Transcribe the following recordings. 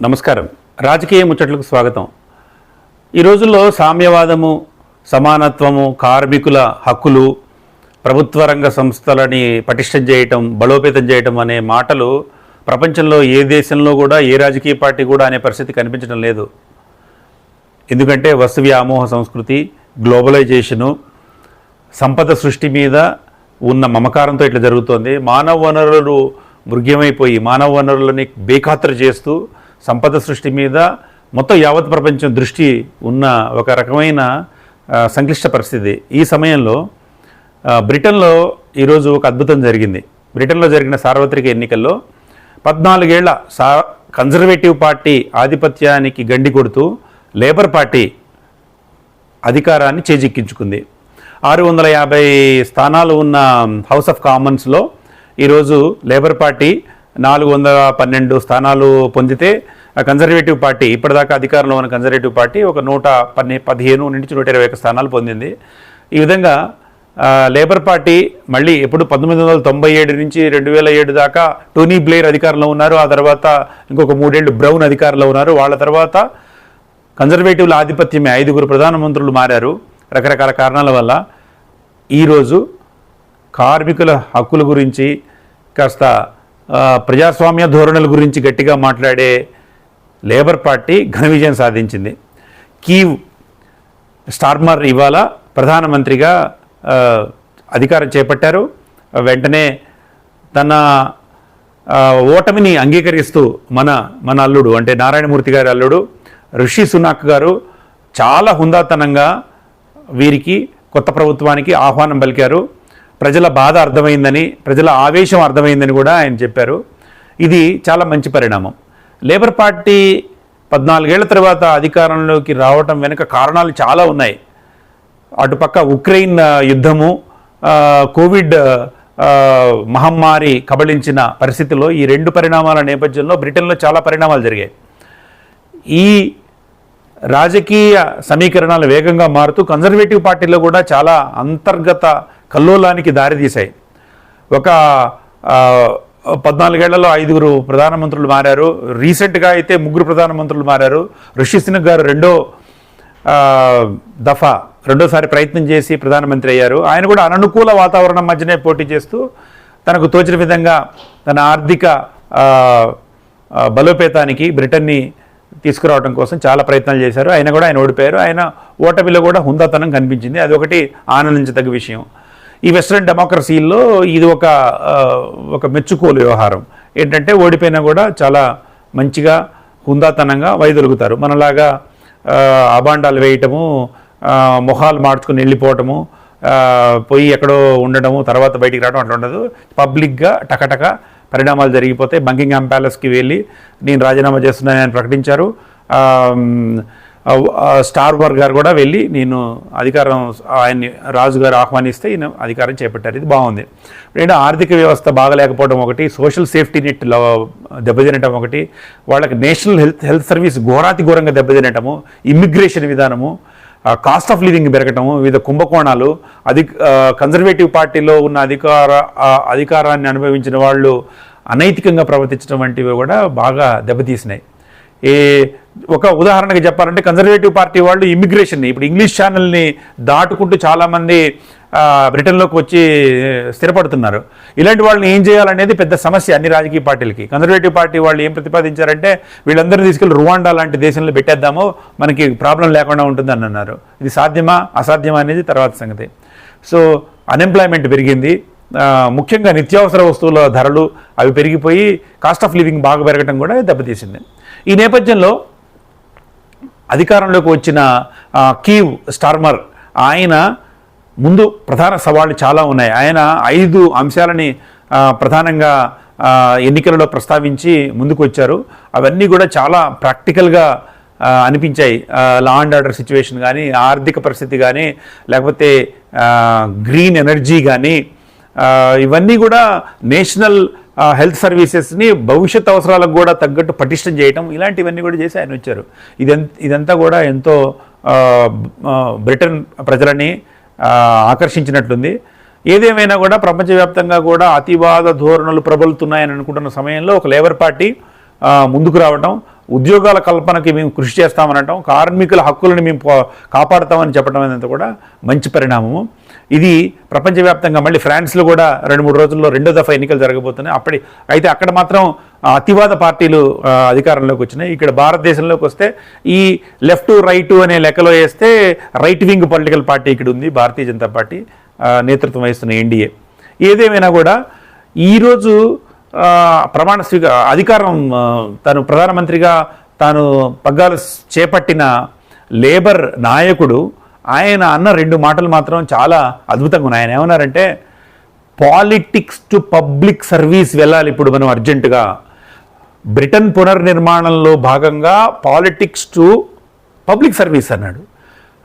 నమస్కారం. రాజకీయ ముచ్చట్లకు స్వాగతం. ఈ రోజుల్లో సామ్యవాదము సమానత్వము కార్మికుల హక్కులు ప్రభుత్వ రంగ సంస్థలని పటిష్టం చేయటం బలోపేతం చేయటం అనే మాటలు ప్రపంచంలో ఏ దేశంలో కూడా ఏ రాజకీయ పార్టీ కూడా అనే పరిస్థితి కనిపించడం లేదు. ఎందుకంటే వస్తు వ్యామోహ సంస్కృతి గ్లోబలైజేషను సంపద సృష్టి మీద ఉన్న మమకారంతో ఇట్లా జరుగుతోంది. మానవ వనరులు మృగ్యమైపోయి మానవ వనరులని బేఖాతరు చేస్తూ సంపద సృష్టి మీద మొత్తం యావత్ ప్రపంచం దృష్టి ఉన్న ఒక రకమైన సంక్లిష్ట పరిస్థితి. ఈ సమయంలో బ్రిటన్లో ఈరోజు ఒక అద్భుతం జరిగింది. బ్రిటన్లో జరిగిన సార్వత్రిక ఎన్నికల్లో పద్నాలుగేళ్ళ సా కన్జర్వేటివ్ పార్టీ ఆధిపత్యానికి గండి కొడుతూ లేబర్ పార్టీ అధికారాన్ని చేజిక్కించుకుంది. ఆరు వందల యాభై స్థానాలు ఉన్న హౌస్ ఆఫ్ కామన్స్లో ఈరోజు లేబర్ పార్టీ నాలుగు వందల పన్నెండు స్థానాలు పొందితే కన్జర్వేటివ్ పార్టీ ఇప్పటిదాకా అధికారంలో ఉన్న కన్జర్వేటివ్ పార్టీ ఒక నూట పన్నె పదిహేను నుంచి నూట ఇరవై ఒక స్థానాలు పొందింది. ఈ విధంగా లేబర్ పార్టీ మళ్ళీ ఎప్పుడు పంతొమ్మిది వందల తొంభై ఏడు నుంచి రెండు వేల ఏడు దాకా టోనీ బ్లేర్ అధికారంలో ఉన్నారు. ఆ తర్వాత ఇంకొక మూడేళ్ళు బ్రౌన్ అధికారంలో ఉన్నారు. వాళ్ళ తర్వాత కన్జర్వేటివ్ల ఆధిపత్యమే ఐదుగురు ప్రధానమంత్రులు మారారు రకరకాల కారణాల వల్ల. ఈరోజు కార్మికుల హక్కుల గురించి కాస్త ప్రజాస్వామ్య ధోరణుల గురించి గట్టిగా మాట్లాడే లేబర్ పార్టీ ఘన విజయం సాధించింది. కీవ్ స్టార్మర్ ఇవాళ ప్రధానమంత్రిగా అధికారం చేపట్టారు. వెంటనే తన ఓటమిని అంగీకరిస్తూ మన మన అల్లుడు అంటే నారాయణమూర్తి గారి అల్లుడు ఋషి సునాక్ గారు చాలా హుందాతనంగా వీరికి కొత్త ప్రభుత్వానికి ఆహ్వానం పలికారు. ప్రజల బాధ అర్థమైందని ప్రజల ఆవేశం అర్థమైందని కూడా ఆయన చెప్పారు. ఇది చాలా మంచి పరిణామం. లేబర్ పార్టీ పద్నాలుగేళ్ళ తర్వాత అధికారంలోకి రావటం వెనుక కారణాలు చాలా ఉన్నాయి. అటుపక్క ఉక్రెయిన్ యుద్ధము కోవిడ్ మహమ్మారి కబళించిన పరిస్థితుల్లో ఈ రెండు పరిణామాల నేపథ్యంలో బ్రిటన్లో చాలా పరిణామాలు జరిగాయి. ఈ రాజకీయ సమీకరణాలు వేగంగా మారుతూ కన్జర్వేటివ్ పార్టీలో కూడా చాలా అంతర్గత కల్లోలానికి దారితీశాయి ఒక పద్నాలుగేళ్ళలో ఐదుగురు ప్రధానమంత్రులు మారారు. రీసెంట్గా అయితే ముగ్గురు ప్రధానమంత్రులు మారారు. ఋషి సునక్ గారు రెండో దఫా రెండోసారి ప్రయత్నం చేసి ప్రధానమంత్రి అయ్యారు. ఆయన కూడా అననుకూల వాతావరణం మధ్యనే పోటీ చేస్తూ తనకు తోచిన విధంగా తన ఆర్థిక బలోపేతానికి బ్రిటన్ని తీసుకురావడం కోసం చాలా ప్రయత్నాలు చేశారు. ఆయన కూడా ఆయన ఓడిపోయారు. ఆయన ఓటమిలో కూడా హుందాతనం కనిపించింది. అది ఒకటి ఆనందించదగ్గ విషయం. ఈ వెస్ట్రన్ డెమోక్రసీల్లో ఇది ఒక ఒక మెచ్చుకోలు వ్యవహారం. ఏంటంటే ఓడిపోయినా కూడా చాలా మంచిగా హుందాతనంగా వైదొలుగుతారు. మనలాగా అబాండాలు వేయటము మొహాలు మార్చుకుని వెళ్ళిపోవటము పోయి ఎక్కడో ఉండడము తర్వాత బయటికి రావడం అట్లా ఉండదు. పబ్లిక్గా టకటక పరిణామాలు జరిగిపోతే బంకింగ్హామ్ ప్యాలెస్కి వెళ్ళి నేను రాజీనామా చేస్తున్నానని ఆయన ప్రకటించారు స్టార్ వర్ గారు కూడా వెళ్ళి నేను అధికారం ఆయన్ని రాజు గారు ఆహ్వానిస్తే ఈయన అధికారం చేపట్టారు. ఇది బాగుంది. రెండు ఆర్థిక వ్యవస్థ బాగలేకపోవడం ఒకటి సోషల్ సేఫ్టీ నెట్ దెబ్బతినటం ఒకటి వాళ్ళకి నేషనల్ హెల్త్ హెల్త్ సర్వీస్ ఘోరాతి ఘోరంగా దెబ్బతినటము ఇమ్మిగ్రేషన్ విధానము కాస్ట్ ఆఫ్ లివింగ్ పెరగటము వివిధ కుంభకోణాలు అది కన్జర్వేటివ్ పార్టీలో ఉన్న అధికార అధికారాన్ని అనుభవించిన వాళ్ళు అనైతికంగా ప్రవర్తించడం వంటివి కూడా బాగా దెబ్బతీసినాయి. ఈ ఒక ఉదాహరణకి చెప్పాలంటే కన్జర్వేటివ్ పార్టీ వాళ్ళు ఇమ్మిగ్రేషన్ని ఇప్పుడు ఇంగ్లీష్ ఛానల్ని దాటుకుంటూ చాలామంది బ్రిటన్లోకి వచ్చి స్థిరపడుతున్నారు. ఇలాంటి వాళ్ళని ఏం చేయాలనేది పెద్ద సమస్య అన్ని రాజకీయ పార్టీలకి. కన్జర్వేటివ్ పార్టీ వాళ్ళు ఏం ప్రతిపాదించారంటే వీళ్ళందరినీ తీసుకెళ్ళి రువాండా లాంటి దేశంలో పెట్టేద్దాము మనకి ప్రాబ్లం లేకుండా ఉంటుందని అన్నారు. ఇది సాధ్యమా? అసాధ్యమా అనేది తర్వాత సంగతి. సో అన్ఎంప్లాయ్మెంట్ పెరిగింది. ముఖ్యంగా నిత్యావసర వస్తువుల ధరలు అవి పెరిగిపోయి కాస్ట్ ఆఫ్ లివింగ్ బాగా పెరగడం కూడా దెబ్బతీసింది. ఈ నేపథ్యంలో అధికారంలోకి వచ్చిన కీవ్ స్టార్మర్ ఆయన ముందు ప్రధాన సవాళ్ళు చాలా ఉన్నాయి. ఆయన ఐదు అంశాలని ప్రధానంగా ఎన్నికలలో ప్రస్తావించి ముందుకు వచ్చారు అవన్నీ కూడా చాలా ప్రాక్టికల్గా అనిపించాయి. లా అండ్ ఆర్డర్ సిచ్యువేషన్ కానీ ఆర్థిక పరిస్థితి కానీ లేకపోతే గ్రీన్ ఎనర్జీ కానీ ఇవన్నీ కూడా నేషనల్ హెల్త్ సర్వీసెస్ని భవిష్యత్ అవసరాలకు కూడా తగ్గట్టు పటిష్టం చేయటం ఇలాంటివన్నీ కూడా చేసి ఆయన వచ్చారు. ఇదంత ఇదంతా కూడా ఎంతో బ్రిటన్ ప్రజలని ఆకర్షించినట్లుంది. ఏదేమైనా కూడా ప్రపంచవ్యాప్తంగా కూడా అతివాద ధోరణులు ప్రబలుతున్నాయని అనుకుంటున్న సమయంలో ఒక లేబర్ పార్టీ ముందుకు రావడం ఉద్యోగాల కల్పనకి మేము కృషి చేస్తామనటం కార్మికుల హక్కులను మేము పో- కాపాడుతామని చెప్పడం అనేది కూడా మంచి పరిణామము. ఇది ప్రపంచవ్యాప్తంగా మళ్ళీ ఫ్రాన్స్లో కూడా రెండు మూడు రోజుల్లో రెండో దఫా ఎన్నికలు జరగబోతున్నాయి. అప్పటి అయితే అక్కడ మాత్రం అతివాద పార్టీలు అధికారంలోకి వచ్చినాయి. ఇక్కడ భారతదేశంలోకి వస్తే ఈ లెఫ్ట్ రైట్ అనే లెక్కలో వేస్తే రైట్ వింగ్ పొలిటికల్ పార్టీ ఇక్కడ ఉంది భారతీయ జనతా పార్టీ నేతృత్వం వహిస్తున్న ఎన్డీఏ. ఏదేమైనా కూడా ఈరోజు ప్రమాణ స్వీక అధికారం తను ప్రధానమంత్రిగా తాను పగ్గాలు చేపట్టిన లేబర్ నాయకుడు ఆయన అన్న రెండు మాటలు మాత్రం చాలా అద్భుతంగా ఉన్నాయి. ఆయన ఏమన్నారంటే పాలిటిక్స్ టు పబ్లిక్ సర్వీస్ వెళ్ళాలి ఇప్పుడు మనం అర్జెంటుగా. బ్రిటన్ పునర్నిర్మాణంలో భాగంగా పాలిటిక్స్ టు పబ్లిక్ సర్వీస్ అన్నాడు.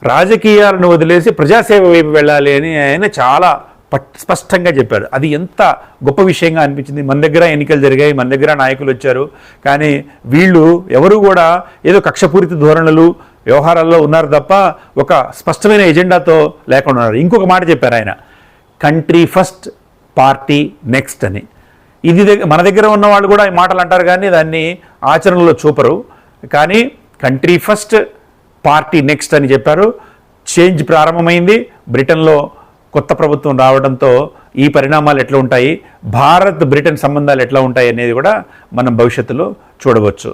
రాజకీయాలను వదిలేసి ప్రజాసేవ వైపు వెళ్ళాలి అని ఆయన చాలా స్పష్టంగా చెప్పారు అది ఎంత గొప్ప విషయంగా అనిపించింది. మన దగ్గర ఎన్నికలు జరిగాయి మన దగ్గర నాయకులు వచ్చారు. కానీ వీళ్ళు ఎవరు కూడా ఏదో కక్షపూరిత ధోరణులు వ్యవహారాల్లో ఉన్నారు తప్ప ఒక స్పష్టమైన ఎజెండాతో లేకుండా ఉన్నారు. ఇంకొక మాట చెప్పారు ఆయన. కంట్రీ ఫస్ట్ పార్టీ నెక్స్ట్ అని. ఇది మన దగ్గర ఉన్న వాళ్ళు కూడా ఈ మాటలు అంటారు కానీ దాన్ని ఆచరణలో చూపరు. కానీ కంట్రీ ఫస్ట్ పార్టీ నెక్స్ట్ అని చెప్పారు. చేంజ్ ప్రారంభమైంది. బ్రిటన్లో కొత్త ప్రభుత్వం రావడంతో ఈ పరిణామాలు ఎట్లా ఉంటాయి? భారత్ బ్రిటన్ సంబంధాలు ఎట్లా ఉంటాయి అనేది కూడా మనం భవిష్యత్తులో చూడవచ్చు.